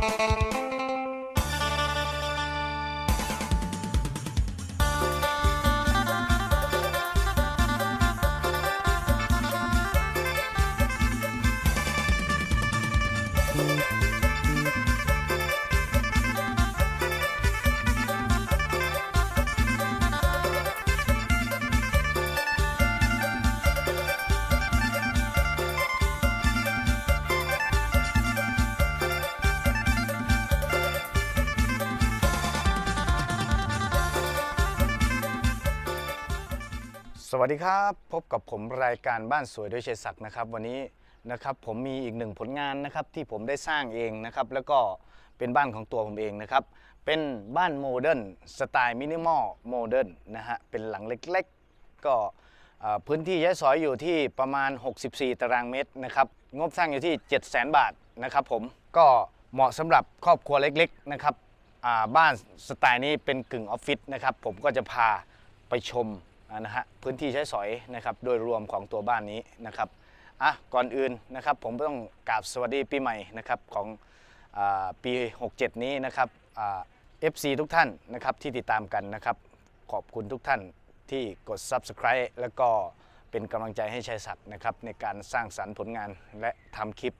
ส วัสดีครับ พบกับผมรายการบ้านสวยด้วยเชัยศักดิ์นะครับ วันนี้นะครับผมมีอีกหนึ่งผลงานนะครับที่ผมได้สร้างเองนะครับ แล้วก็เป็นบ้านของตัวผมเองนะครับ เป็นบ้านโมเดิร์นสไตล์มินิมอลโมเดิร์นนะฮะเป็นหลังเล็กๆ ก็พื้นที่ย้ายสอยอยู่ที่ประมาณ 64 ตารางเมตรนะครับงบสร้างอยู่ที่ 700,000 บาทนะครับผมก็เหมาะสำหรับครอบครัวเล็กๆนะครับบ้านสไตล์นี้เป็นกึ่งออฟฟิศนะครับผมก็จะพาไปชม นะฮะพื้นที่ใช้สอยนะครับโดยรวมของตัวบ้านนี้นะครับอะก่อนอื่นนะครับผมต้องกราบสวัสดีปีใหม่นะครับของอปี 67 นี้นะครับเอ่า FC ทุกท่านนะครับที่ติดตามกันนะครับขอบคุณทุกท่านที่กด Subscribe แล้วก็เป็นกำลังใจให้ชัยศักดิ์นะครับในการสร้างสรรค์ผลงานและทำคลิป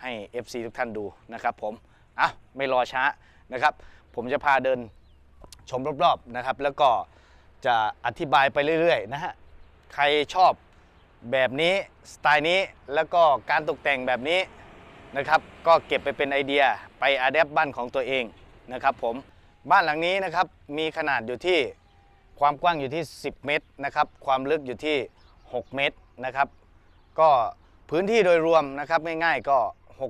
ให้ FC ทุกท่านดูนะครับผมอะไม่รอช้านะครับ ผมจะพาเดินชมรอบๆนะครับ แล้วก็ จะอธิบายไปเรื่อยๆนะฮะ ใครชอบแบบนี้สไตล์นี้แล้วก็การตกแต่งแบบนี้นะครับ ก็เก็บไปเป็นไอเดียไปอาแดปบ้านของตัวเองนะครับผมบ้านหลังนี้นะครับมีขนาดอยู่ที่ความกว้างอยู่ที่ 10 เมตรนะครับ ความลึกอยู่ที่ 6 เมตรนะครับ ก็พื้นที่โดยรวมนะครับง่ายๆก็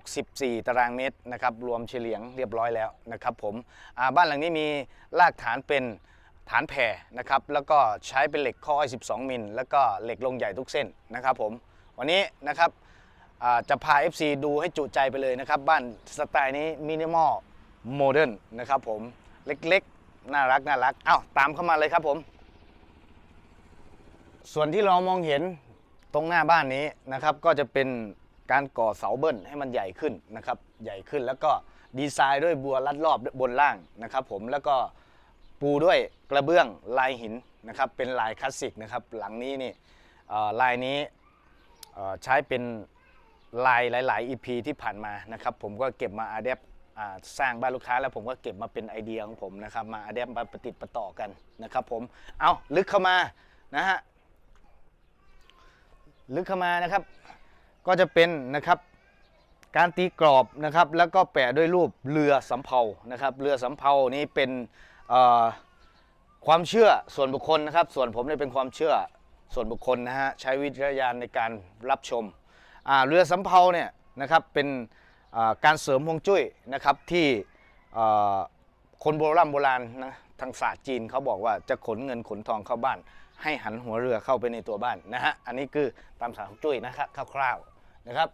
64 ตารางเมตรนะครับ รวมเฉลียงเรียบร้อยแล้วนะครับผมบ้านหลังนี้มีรากฐานเป็น ฐานแผ่นะครับแล้วก็ใช้เป็นเหล็กข้ออ้อย 12 มิล แล้วก็เหล็กลงใหญ่ทุกเส้นนะครับผมวันนี้นะครับจะพา FC ดูให้จุใจไปเลยนะครับ บ้านสไตล์นี้มินิมอลโมเดิร์นนะครับผมเล็กๆ น่ารักน่ารักอ้าวตามเข้ามาเลยครับผม ส่วนที่เรามองเห็นตรงหน้าบ้านนี้นะครับก็จะเป็นการก่อเสาเบิ้ลให้มันใหญ่ขึ้นนะครับ ใหญ่ขึ้นแล้วก็ดีไซน์ด้วยบัวลัดรอบบนล่างนะครับผมแล้วก็ ปูด้วยกระเบื้องลายหินนะครับเป็นลายคลาสสิกนะครับหลังนี้นี่ลายนี้ใช้เป็นลายหลาย ๆ EP ที่ผ่านมานะครับผมก็เก็บมาอาเดบสร้างบ้านลูกค้าแล้วผมก็เก็บมาเป็นไอเดียของผมนะครับมาอาเดบมาประติดประต่อกันนะครับผมเอาลึกเข้ามานะฮะลึกเข้ามานะครับก็จะเป็นนะครับการตีกรอบนะครับแล้วก็แปะด้วยรูปเรือสำเภานะครับเรือสำเภานี้เป็น ความเชื่อส่วนบุคคลนะครับ ส่วนผมเนี่ยเป็นความเชื่อส่วนบุคคลนะฮะใช้วิจารณญาณในการรับชมเรือสำเภาเนี่ยนะครับเป็นการเสริมฮวงจุ้ยนะครับที่คนโบราณโบราณนะทางศาสตร์จีนเขาบอกว่าจะขนเงินขนทองเข้าบ้าน ให้หันหัวเรือเข้าไปในตัวบ้านนะฮะอันนี้คือตามสารของจุ้ยนะครับคร่าวๆนะครับ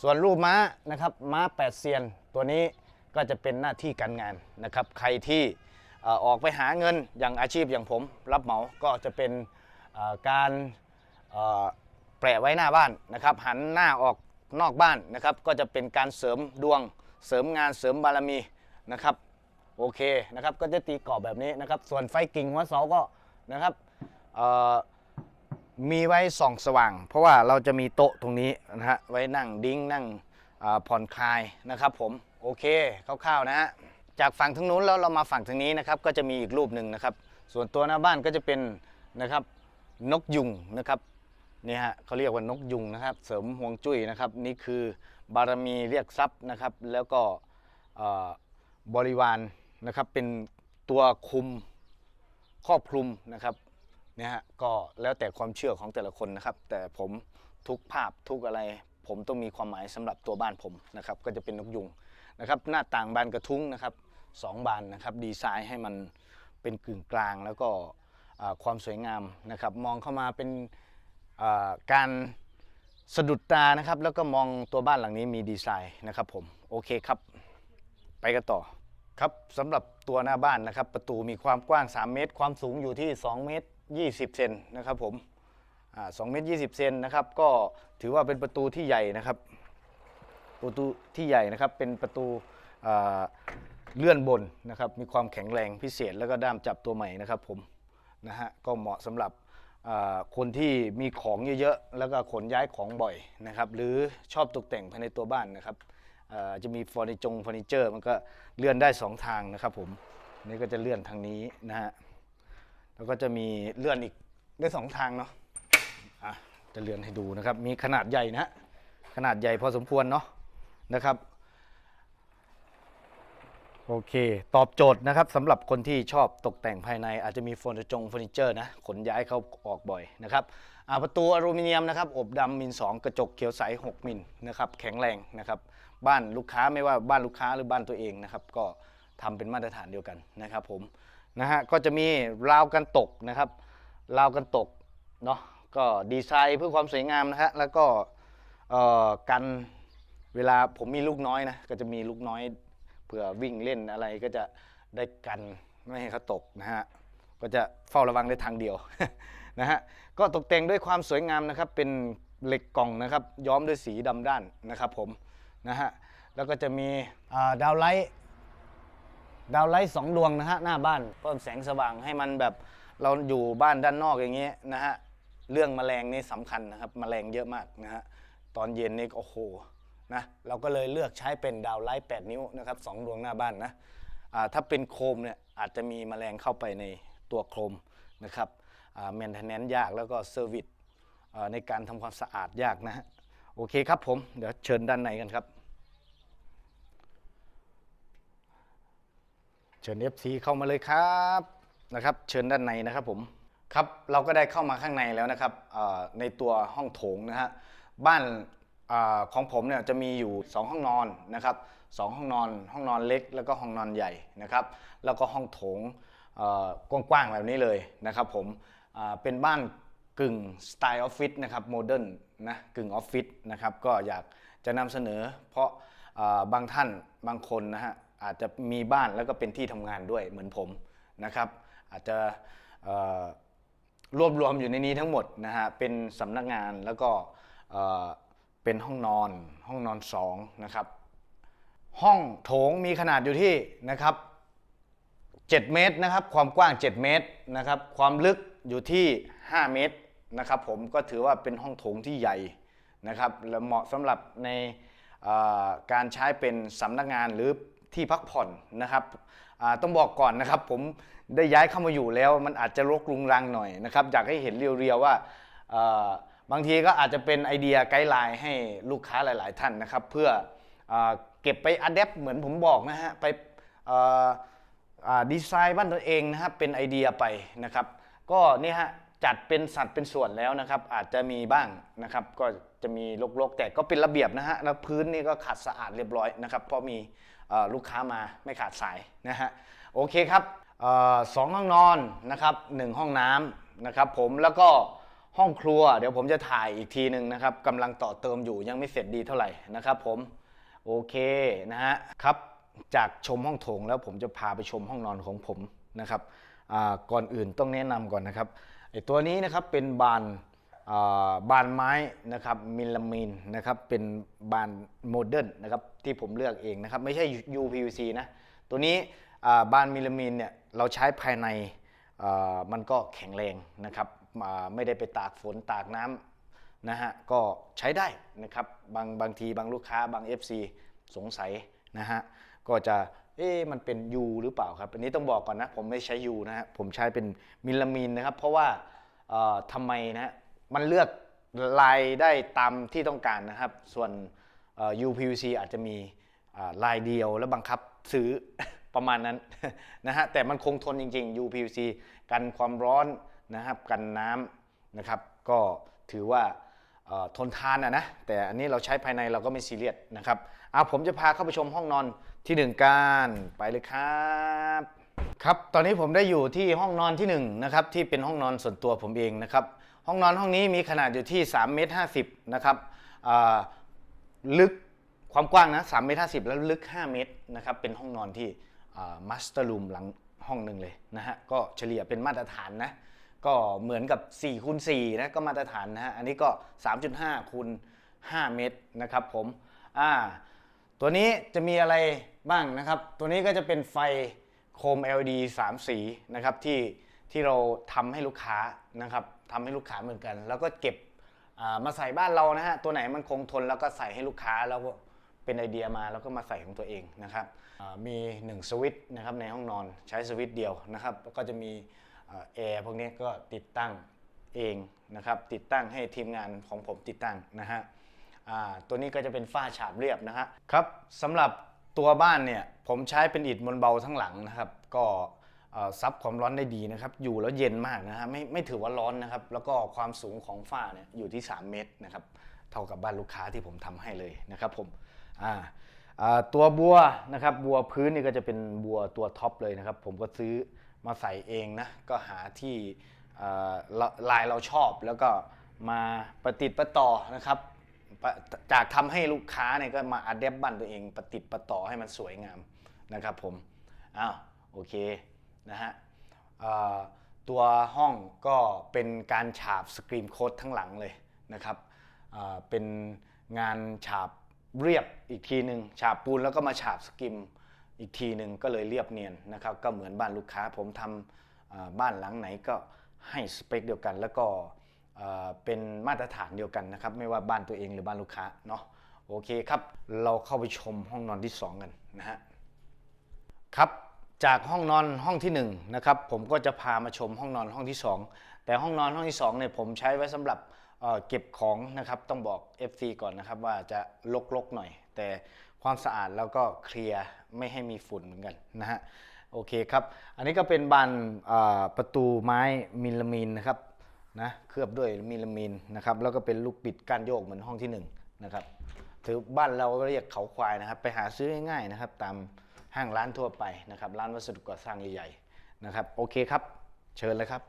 ส่วนรูปม้านะครับม้าแปดเซียนตัวนี้ก็จะเป็นหน้าที่การงานนะครับใครที่ ออกไปหาเงินอย่างอาชีพอย่างผมรับเหมาก็จะเป็นการแปะไว้หน้าบ้านนะครับหันหน้าออกนอกบ้านนะครับก็จะเป็นการเสริมดวงเสริมงานเสริมบารมีนะครับโอเคนะครับก็จะตีกรอบแบบนี้นะครับส่วนไฟกิ่งหัวเสาก็นะครับมีไว้ส่องสว่าง เพราะว่าเราจะมีโต๊ะตรงนี้นะฮะไว้นั่งดิ้งนั่งผ่อนคลายนะครับผมโอเคคร่าวๆนะฮะ จากฝั่งทางนู้นแล้วเรามาฝั่งทางนี้นะครับก็จะมีอีกรูปหนึ่งนะครับ ส่วนตัวหน้าบ้านก็จะเป็นนะครับนกยุงนะครับนี่ฮะเขาเรียกว่านกยุงนะครับ เสริมฮวงจุ้ยนะครับ นี่คือบารมีเรียกทรัพย์นะครับ แล้วก็บริวารนะครับเป็นตัวคุมครอบคลุมนะครับเนี่ยฮะก็แล้วแต่ความเชื่อของแต่ละคนนะครับ แต่ผมทุกภาพทุกอะไร ผมต้องมีความหมายสำหรับตัวบ้านผมนะครับ ก็จะเป็นนกยุงนะครับ หน้าต่างบานกระทุ้งนะครับ สองบานนะครับดีไซน์ให้มันเป็นกึ่งกลางแล้วก็ความสวยงามนะครับ มองเข้ามาเป็นการสะดุดตานะครับ แล้วก็มองตัวบ้านหลังนี้มีดีไซน์นะครับผมโอเคครับ ไปกันต่อครับสำหรับตัวหน้าบ้านนะครับ ประตูมีความกว้าง 3 เมตร ความสูงอยู่ที่ 2 เมตร 20 เซนนะครับผมสอ่า2เมตร20เซนนะครับก็ถือว่าเป็นประตูที่ใหญ่นะครับ ประตูที่ใหญ่นะครับเป็นประตู เลื่อนบนนะครับมีความแข็งแรงพิเศษแล้วก็ด้ามจับตัวใหม่นะครับผมนะฮะก็เหมาะสำหรับคนที่มีของเยอะๆแล้วก็ขนย้ายของบ่อยนะครับหรือชอบตกแต่งภายในตัวบ้านนะครับจะมีเฟอร์นิจงเฟอร์นิเจอร์มันก็เลื่อนได้สองทางนะครับผมนี่ก็จะเลื่อนทางนี้นะฮะแล้วก็จะมีเลื่อนอีกได้สองทางเนาะอะจะเลื่อนให้ดูนะครับมีขนาดใหญ่นะขนาดใหญ่พอสมควรเนาะนะครับ โอเค ตอบโจทย์นะครับสำหรับคนที่ชอบตกแต่งภายในอาจจะมีเฟอร์นิจงเฟอร์นิเจอร์นะขนย้ายเข้าออกบ่อยนะครับประตูอลูมิเนียมนะครับอบดำมิล2 กระจกเขียวใส 6 มิลนะครับแข็งแรงนะครับบ้านลูกค้าไม่ว่าบ้านลูกค้าหรือบ้านตัวเองนะครับก็ทำเป็นมาตรฐานเดียวกันนะครับผมนะฮะก็จะมีราวกันตกนะครับราวกันตกเนาะก็ดีไซน์เพื่อความสวยงามนะฮะแล้วก็เอ่อกันเวลาผมมีลูกน้อยนะก็จะมีลูกน้อย ผื่อวิ่งเล่นอะไรก็จะได้กันไม่ให้เขาตกนะฮะก็จะเฝ้าระวังได้ทางเดียวนะฮะก็ตกแต่งด้วยความสวยงามนะครับ เป็นเหล็กกล่องนะครับ ย้อมด้วยสีดำด้านนะครับผมนะฮะแล้วก็จะมีาดาวไลท์ดาวไลท์สองดวงนะฮะหน้าบ้านเพิ่มแสงสว่างให้มันแบบเราอยู่บ้านด้านนอกอย่างเงี้ยนะฮะเรื่องแมลงนี่สำคัญนะครับแมลงเยอะมากนะฮะตอนเย็นนี่ก็โอ้โห นะเราก็เลยเลือกใช้เป็นดาวไลท์8นิ้วนะครับสองดวงหน้าบ้านนะถ้าเป็นโครมเนี่ยอาจจะมีแมลงเข้าไปในตัวโครมนะครับแมนเทนแนนยากแล้วก็เซอร์วิสในการทำความสะอาดยากนะฮะโอเคครับผม เดี๋ยวเชิญด้านในกันครับ เชิญ FC เข้ามาเลยครับนะครับเชิญด้านในนะครับผมครับเราก็ได้เข้ามาข้างในแล้วนะครับในตัวห้องโถงนะฮะบ้าน อของผมเนี่ยจะมีอยู่ 2 ห้องนอนนะครับสองห้องนอนห้องนอนเล็ก แล้วก็ห้องนอนใหญ่นะครับแล้วก็ห้องโถงกว้างๆแบบนี้เลยนะครับผมเป็นบ้านกึ่งสไตล์ออฟฟิศนะครับโมเดิร์นนะกึ่งออฟฟิศนะครับก็อยากจะนำเสนอ เพราะบางท่านบางคนนะฮะอาจจะมีบ้านแล้วก็เป็นที่ทำงานด้วยเหมือนผมนะครับอาจจะรวบรวมอยู่ในนี้ทั้งหมดนะฮะเป็นสำนักงานแล้วก็ เป็นห้องนอนห้องนอนสองนะครับห้องโถงมีขนาดอยู่ที่นะครับ7เมตรนะครับความกว้าง 7 เมตรนะครับความลึกอยู่ที่ 5 เมตรนะครับผมก็ถือว่าเป็นห้องโถงที่ใหญ่นะครับและเหมาะสำหรับในการใช้เป็นสำนักงานหรือที่พักผ่อนนะครับต้องบอกก่อนนะครับผมได้ย้ายเข้ามาอยู่แล้วมันอาจจะรกรุงรังหน่อยนะครับอยากให้เห็นเรียวๆว่า บางทีก็อาจจะเป็นไอเดียไกด์ไลน์ให้ลูกค้าหลาย ๆ ท่านนะครับ เพื่ออเก็บไปอัดแอปเหมือนผมบอกนะฮะไปดีไซน์บ้านตัวเองนะครับเป็นไอเดียไปนะครับ ก็นี่ฮะจัดเป็นสัดเป็นส่วนแล้วนะครับ อาจจะมีบ้างนะครับ ก็จะมีรกๆ แต่ก็เป็นระเบียบนะฮะแล้วพื้นนี่ก็ขัดสะอาดเรียบร้อยนะครับ เพราะมีลูกค้ามาไม่ขาดสายนะฮะโอเคครับออสองห้องนอนนะครับหนึ่งห้องน้ำนะครับผมแล้วก็ ห้องครัวเดี๋ยวผมจะถ่ายอีกทีหนึ่งนะครับกำลังต่อเติมอยู่ยังไม่เสร็จดีเท่าไหร่นะครับผมโอเคนะฮะครับจากชมห้องโถงแล้วผมจะพาไปชมห้องนอนของผมนะครับก่อนอื่นต้องแนะนำก่อนนะครับไอตัวนี้นะครับเป็นบานบานไม้นะครับมิลลามินนะครับเป็นบานโมเดิร์นนะครับที่ผมเลือกเองนะครับไม่ใช่ UPVC นะตัวนี้บานมิลลามินเนี่ยเราใช้ภายในมันก็แข็งแรงนะครับ ไม่ได้ไปตากฝนตากน้ำนะฮะก็ใช้ได้นะครับบางบางทีบางลูกค้าบาง FC สงสัยนะฮะก็จะเอ๊ะมันเป็น U หรือเปล่าครับ อันนี้ต้องบอกก่อนนะ ผมไม่ใช้ U นะฮะผมใช้เป็นมิลลามินนะครับ เพราะว่าทำไมนะมันเลือกลายได้ตามที่ต้องการนะครับ ส่วน UPVC อาจจะมีลายเดียวแล้วบังคับซื้อประมาณนั้นนะฮะแต่มันคงทนจริง ๆ UPVC กันความร้อน นะครับกันน้ำนะครับ ก็ถือว่าทนทานนะนะแต่อันนี้เราใช้ภายในเราก็ไม่ซีเรียสนะครับเอาผมจะพาเข้าไปชมห้องนอนที่หนึ่งกันไปเลยครับครับตอนนี้ผมได้อยู่ที่ห้องนอนที่1นงนะครับที่เป็นห้องนอนส่วนตัวผมเองนะครับห้องนอนห้องนี้มีขนาดอยู่ที่3เมตร50นะครับลึกความกว้างนะ3เมตร50 แล้วลึก 5 เมตรนะครับเป็นห้องนอนที่มาสเตอร์รูมหลังห้องหนึ่งเลยนะฮะก็เฉลี่ยเป็นมาตรฐานนะ ก็เหมือนกับ4คูณ4นะก็มาตรฐานนะฮะอันนี้ก็ 3.5คูณ5เมตรนะครับผมอ่าตัวนี้จะมีอะไรบ้างนะครับ ตัวนี้ก็จะเป็นไฟโคม LED 3 สีนะครับที่ที่เราทำให้ลูกค้านะครับทำให้ลูกค้าเหมือนกัน แล้วก็เก็บามาใส่บ้านเรานะฮะตัวไหนมันคงทนแล้วก็ใส่ให้ลูกค้าแล้วก็เป็นไอเดียมาแล้วก็มาใส่ของตัวเองนะครับมี 1 สวิตช์นะครับในห้องนอนใช้สวิตช์เดียวนะครับแล้วก็จะมี แอร์พวกนี้ก็ติดตั้งเองนะครับ ติดตั้งให้ทีมงานของผมติดตั้งนะฮะตัวนี้ก็จะเป็นฝ้าฉาบเรียบนะฮะครับสำหรับตัวบ้านเนี่ยผมใช้เป็นอิฐมวลเบาทั้งหลังนะครับ ก็ซับความร้อนได้ดีนะครับ อยู่แล้วเย็นมากนะฮะไม่ไม่ถือว่าร้อนนะครับ แล้วก็ความสูงของฝ้าเนี่ยอยู่ที่ 3 เมตรนะครับ เท่ากับบ้านลูกค้าที่ผมทำให้เลยนะครับผมตัวบัวนะครับบัวพื้นนี่ก็จะเป็นบัวตัวท็อปเลยนะครับ ผมก็ซื้อ มาใส่เองนะก็หาที่ลายเราชอบแล้วก็มาประติดประต่อนะครับ จากทำให้ลูกค้าเนี่ยก็มาอัดแอปบ้นตัวเองประติดประต่อให้มันสวยงามนะครับผมอ้าวโอเคนะฮะตัวห้องก็เป็นการฉาบสกรีนโค้ดทั้งหลังเลยนะครับเป็นงานฉาบเรียบอีกทีหนึ่งฉาบปูนแล้วก็มาฉาบสกิม อีกทีหนึ่งก็เลยเรียบเนียนนะครับก็เหมือนบ้านลูกค้าผมทำบ้านหลังไหนก็ให้สเปคเดียวกัน แล้วก็เป็นมาตรฐานเดียวกันนะครับไม่ว่าบ้านตัวเองหรือบ้านลูกค้าเนาะโอเคครับ เราเข้าไปชมห้องนอนที่ 2 กันนะฮะครับจากห้องนอนห้องที่1นะครับผมก็จะพามาชมห้องนอนห้องที่ 2 แต่ห้องนอนห้องที่2เนี่ยผมใช้ไว้สำหรับเเก็บของนะครับต้องบอก FC ก่อนนะครับว่าจะลกๆหน่อย แต่ ความสะอาดแล้วก็เคลียร์ไม่ให้มีฝุ่นเหมือนกันนะฮะโอเคครับ อันนี้ก็เป็นบานประตูไม้มิลลามีนนะครับนะเคลือบด้วยมีลามินนะครับแล้วก็เป็นลูกบิดก้านโยกเหมือนห้องที่1นงนะครับถือบ้านเราก็เรียกเขาควายนะครับ ไปหาซื้อง่ายๆนะครับ ตามห้างร้านทั่วไปนะครับ ร้านวัสดุก่อสร้างใหญ่ๆนะครับโอเคครับ เชิญเลยครับ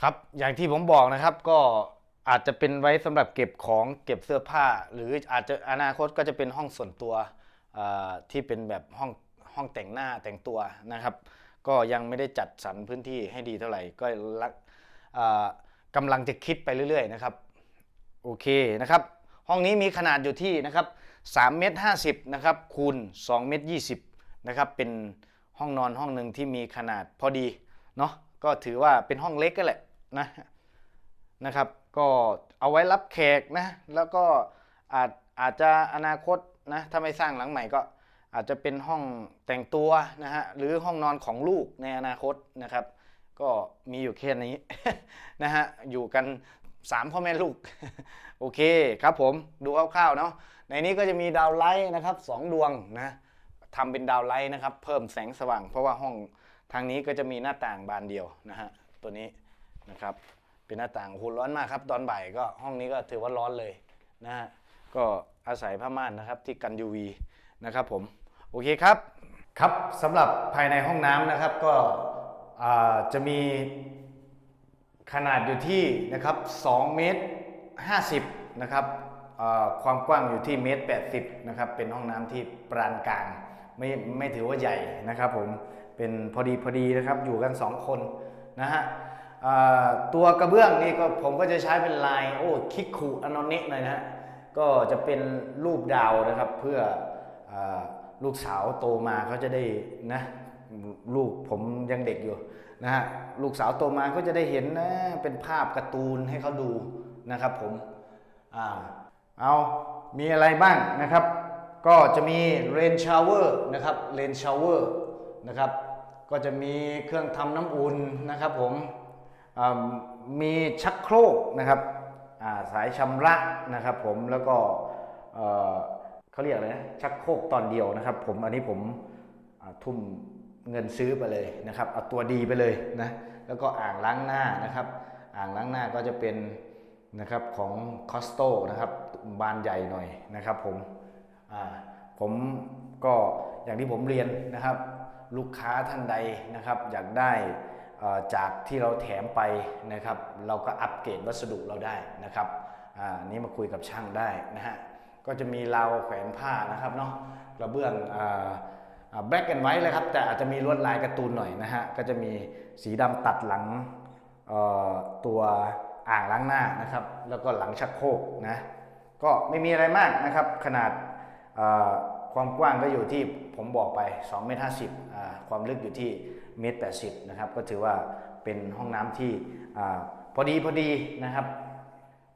ครับอย่างที่ผมบอกนะครับก็ อาจจะเป็นไว้สำหรับเก็บของเก็บเสื้อผ้า หรืออาจจะอนาคตก็จะเป็นห้องส่วนตัวที่เป็นแบบห้องห้องแต่งหน้าแต่งตัวนะครับ ก็ยังไม่ได้จัดสรรพื้นที่ให้ดีเท่าไหร่ก็รักกำลังจะคิดไปเรื่อยๆนะครับโอเคนะครับ ห้องนี้มีขนาดอยู่ที่นะครับ3เมตร50นะครับคูณ2เมตร20นะครับเป็นห้องนอนห้องหนึ่งที่มีขนาดพอดีเนาะก็ถือว่าเป็นห้องเล็กก็แหละนะ นะครับ ก็เอาไว้รับแขกนะ แล้วก็อาจอาจจะอนาคตนะถ้าไม่สร้างหลังใหม่ก็อาจจะเป็นห้องแต่งตัวนะฮะหรือห้องนอนของลูกในอนาคตนะครับ ก็มีอยู่แค่นี้นะฮะอยู่กัน3พ่อแม่ลูกโอเคครับผมดูคร่าวๆเนาะในนี้ก็จะมีดาวไลท์นะครับสองดวงนะทำเป็นดาวไลท์นะครับ เพิ่มแสงสว่าง เพราะว่าห้องทางนี้ก็จะมีหน้าต่างบานเดียวนะฮะตัวนี้นะครับ เป็นหน้าต่างโอ้โหร้อนมากครับ ตอนบ่ายก็ห้องนี้ก็ถือว่าร้อนเลยนะฮะก็อาศัยผ้าม่านนะครับที่กัน UV นะครับผมโอเคครับครับสำหรับภายในห้องน้ำนะครับก็จะมีขนาดอยู่ที่นะครับ2เมตร50นะครับความกว้างอยู่ที่เมตร80นะครับเป็นห้องน้ำที่ปานกลางไม่ไม่ถือว่าใหญ่นะครับผมเป็นพอดีพอดีนะครับอยู่กัน 2 คนนะฮะ ตัวกระเบื้องนี่ก็ผมก็จะใช้เป็นลายโอ้คิกคูอนอนเนะหน่อยนะฮะก็จะเป็นรูปดาวนะครับเพื่ออลูกสาวโตมาเขาจะได้นะลูกผมยังเด็กอยู่นะฮะลูกสาวโตมาก็จะได้เห็นนะเป็นภาพการ์ตูนให้เขาดูนะครับผมอ่าเอามีอะไรบ้างนะครับ ก็จะมีเรนชาวเวอร์นะครับเรนชาวเวอร์นะครับก็จะมีเครื่องทำน้ำอุ่นนะครับผม มีชักโครกนะครับาสายชำระนะครับผมแล้วก็เเขาเรียกอะไรนะชักโครกตอนเดียวนะครับ ผมอันนี้ผมทุ่มเงินซื้อไปเลยนะครับเอาตัวดีไปเลยนะแล้วก็อ่างล้างหน้านะครับ อ่างล้างหน้าก็จะเป็นนะครับของคอสโตนะครับบานใหญ่หน่อยนะครับผมผมก็อย่างที่ผมเรียนนะครับ ลูกค้าท่านใดนะครับ อยากได้ จากที่เราแถมไปนะครับ เราก็อัปเกรดวัสดุเราได้นะครับอ่านี่มาคุยกับช่างได้นะฮะก็จะมีราวแขวนผ้านะครับเนาะกระเบื้องแบล็กแอนด์ไวท์เลยครับ แต่อาจจะมีลวดลายการ์ตูนหน่อยนะฮะก็จะมีสีดำตัดหลังตัวอ่างล้างหน้านะครับ แล้วก็หลังชักโครกนะก็ไม่มีอะไรมากนะครับ ขนาด ความกว้างก็อยู่ที่ผมบอกไป2เมตร50อ่าความลึกอยู่ที่เมตร80นะครับ ก็ถือว่าเป็นห้องน้ำที่พอดีพอดีนะครับ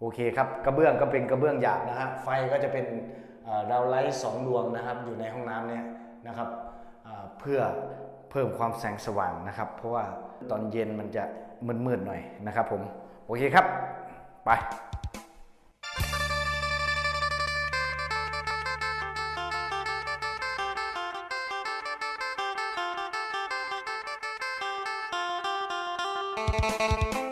โอเคครับกระเบื้องก็เป็นกระเบื้องหยาบนะฮะไฟก็จะเป็นเอ่อดาวไลท์สองดวงนะครับอยู่ในห้องน้ำเนี่ยนะครับเพื่อเพิ่มความแสงสว่างนะครับ เพราะว่าตอนเย็นมันจะมืดๆหน่อยนะครับผม โอเคครับ ไป Música